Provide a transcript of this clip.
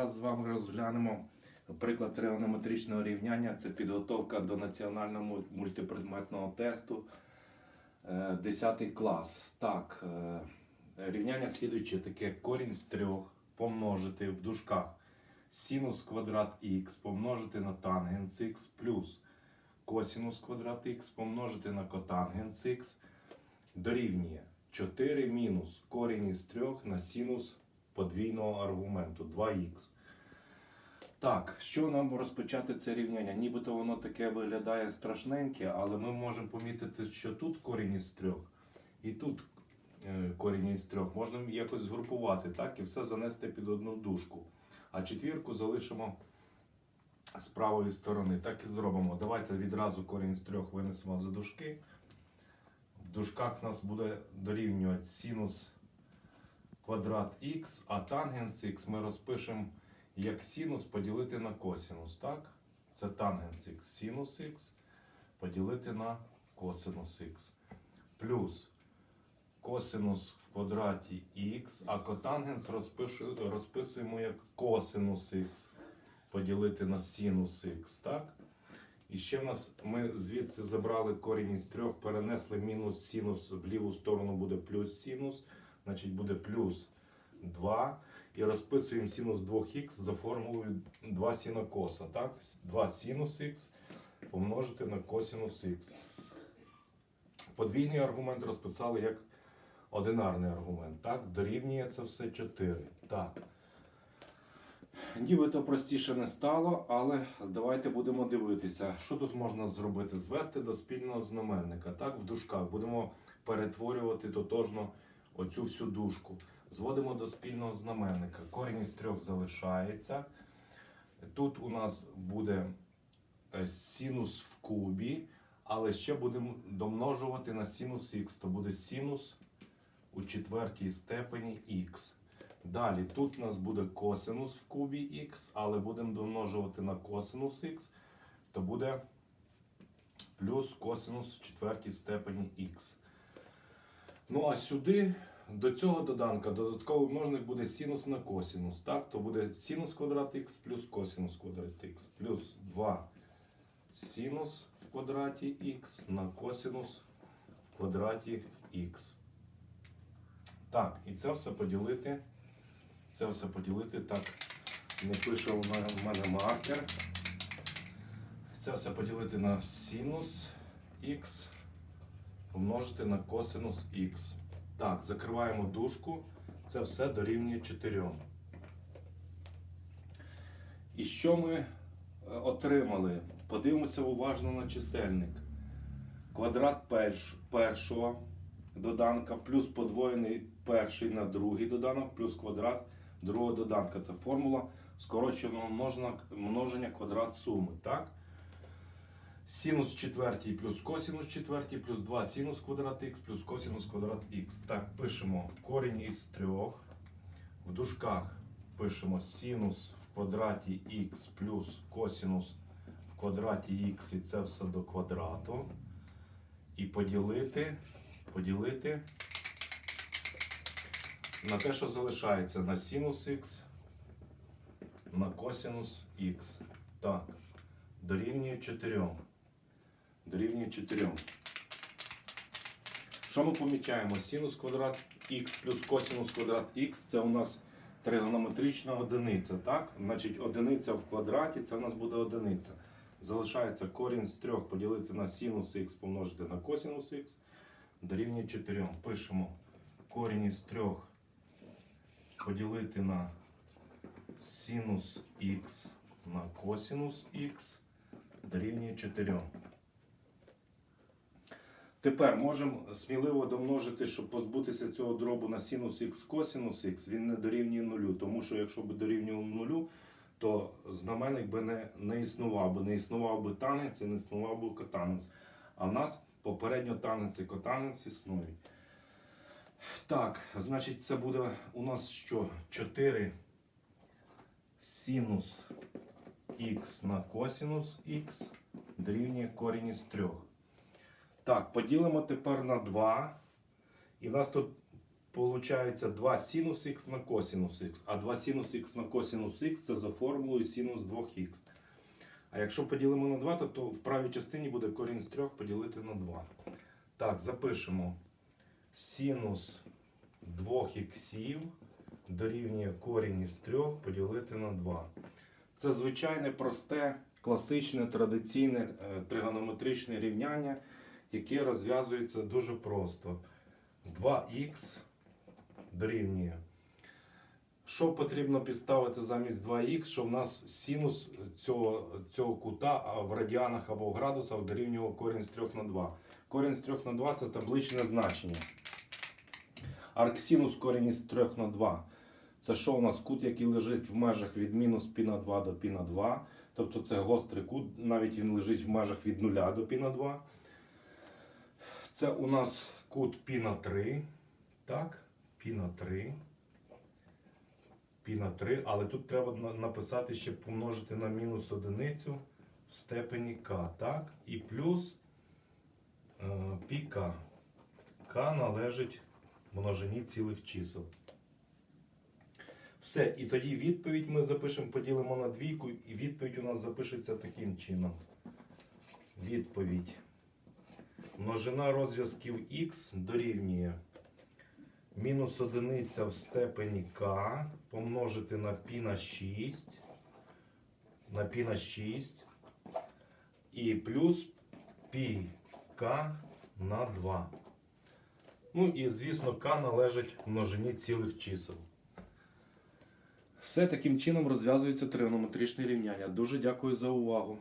Зараз з вами розглянемо приклад тригонометричного рівняння. Це підготовка до національного мультипредметного тесту 10 клас. Так, е, рівняння слідуюче таке корінь з трьох помножити в дужках синус квадрат х помножити на тангенс х плюс косинус квадрат х помножити на котангенс х дорівнює 4 мінус корінь із 3 на синус подвійного аргументу 2х. Так, що нам розпочати це рівняння? Нібито воно таке виглядає страшненьке, але ми можемо помітити, що тут корінь із 3 і тут е, корінь із 3. Можна якось згрупувати так, і все занести під одну дужку. А четвірку залишимо з правої сторони. Так і зробимо. Давайте відразу корінь з 3 винесемо за дужки. В дужках нас буде дорівнювати синус квадрат х, а тангенс х ми розпишемо як синус поділити на косинус. Так? Це тангенс х, синус х поділити на косинус х. Плюс косинус в квадраті х, а котангенс розписуємо як косинус х поділити на синус х. Так? І ще в нас ми звідси забрали корінь із трьох, перенесли мінус синус в ліву сторону буде плюс синус, значить буде плюс 2. І розписуємо синус 2х за формулою 2 синокоса. Так? 2 синус х помножити на косинус х. Подвійний аргумент розписали як одинарний аргумент. Так? Дорівнює це все 4. Так. Нібито простіше не стало, але давайте будемо дивитися, що тут можна зробити. Звести до спільного знаменника. Так, в дужках будемо перетворювати тотожно оцю всю дужку. Зводимо до спільного знаменника. Корінь із трьох залишається. Тут у нас буде е, синус в кубі, але ще будемо домножувати на синус х, то буде синус у четвертій степені х. Далі тут у нас буде косинус в кубі х, але будемо домножувати на косинус х, то буде плюс косинус в четвертій степені х. Ну а сюди, до цього доданка, додатковий множник буде синус на косинус. Так? То буде синус квадрат х плюс косинус квадрат х, плюс 2 синус в квадраті х на косинус в квадраті х. Так, і це все поділити. Це все поділити так. Не пише в мене, маркер. Це все поділити на синус х, помножити на косинус х. Так, закриваємо дужку. Це все дорівнює 4. І що ми е, отримали? Подивимося уважно на чисельник. Квадрат перш, першого доданка плюс подвоєний перший на другий доданок, плюс квадрат другого доданка. Це формула скороченого множення квадрат суми. Так? Синус четвертій плюс косинус четвертій плюс 2 синус квадрат х плюс косинус квадрат х. Так, пишемо корінь із трьох. В дужках пишемо синус в квадраті х плюс косинус в квадраті х, і це все до квадрату. І поділити, поділити на те, що залишається на синус х, на косинус х. Так, дорівнює 4. Дорівнює 4. Що ми помічаємо? Синус квадрат х плюс косинус квадрат х це у нас тригонометрична одиниця. Так? Значить, одиниця в квадраті це у нас буде одиниця. Залишається корінь з 3 поділити на синус х помножити на косинус х. Дорівнює 4. Пишемо корінь із 3 поділити на синус х на косинус х дорівнює 4. Тепер можемо сміливо домножити, щоб позбутися цього дробу на синус х косинус х, він не дорівнює нулю. Тому що якщо б дорівнював нулю, то знаменник би не, не існував би. Не існував би танець і не існував би котанець. А в нас попередньо танець і котанець існують. Так, значить, це буде у нас що? 4 синус х на косинус х дорівнює корінь із 3. Так, поділимо тепер на 2. І в нас тут Получається 2 синус х на косинус х. А 2 синус х на косинус х це за формулою синус 2х. А якщо поділимо на 2, то, то в правій частині буде корінь з 3 поділити на 2. Так, запишемо синус 2х дорівнює корінь із 3 поділити на 2. Це звичайне, просте, класичне, традиційне е, тригонометричне рівняння, яке розв'язується дуже просто. 2х дорівнює. Що потрібно підставити замість 2х, що в нас синус цього цього кута в радіанах або в градусах дорівнював корінь з 3 на 2. Корінь з 3 на 2 це табличне значення. Арксинус корінь із 3 на 2. Це що у нас кут, який лежить в межах від мінус пі на 2 до пі на 2. Тобто це гострий кут, навіть він лежить в межах від 0 до пі на 2. Це у нас кут π на 3. Так, π на 3. Пі на 3, але тут треба написати ще помножити на мінус одиницю в степені k, так? І плюс е, пі k. k належить множині цілих чисел. Все, і тоді відповідь ми запишемо, поділимо на двійку, і відповідь у нас запишеться таким чином. Відповідь. Множина розв'язків х дорівнює мінус одиниця в степені К помножити на пі на 6, на пі на 6 і плюс пі на 2. Ну і, звісно, К належить множині цілих чисел. Все таким чином розв'язується тригонометричне рівняння. Дуже дякую за увагу.